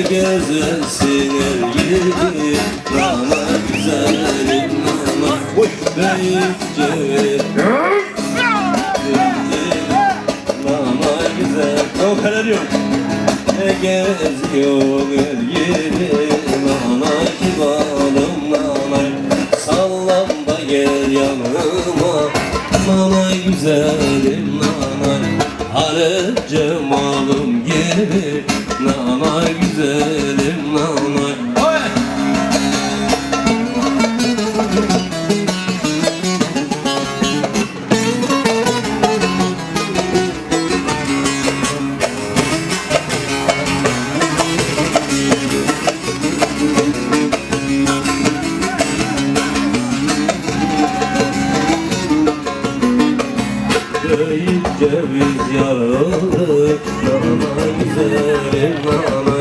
güzelsin el gibi Nana güzelim nana Büyükçe Nana güzel O kadar Ne geziyor gibi Nana kibarım nana Sallan da gel yanıma Nana güzelim nana Hale cemalım gibi Nana güzelim Köyün ceviz yaralı Nana güzelim nana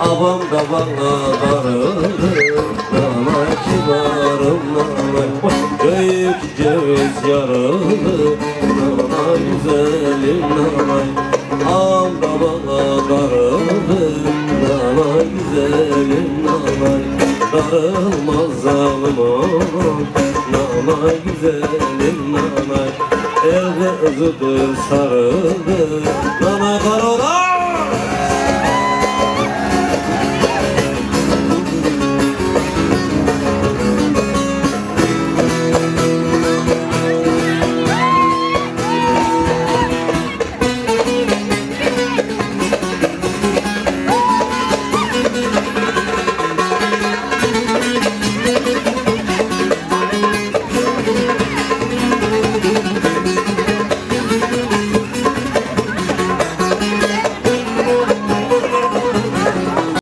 Abam da bana darıldı Nana kibarım nana Köyün ceviz yaralı Nana güzelim nana Abam da bana darıldı Nana güzelim nana Darılmaz zalim oğlum Nana güzelim nana El kızıdır sarıldı Nana karola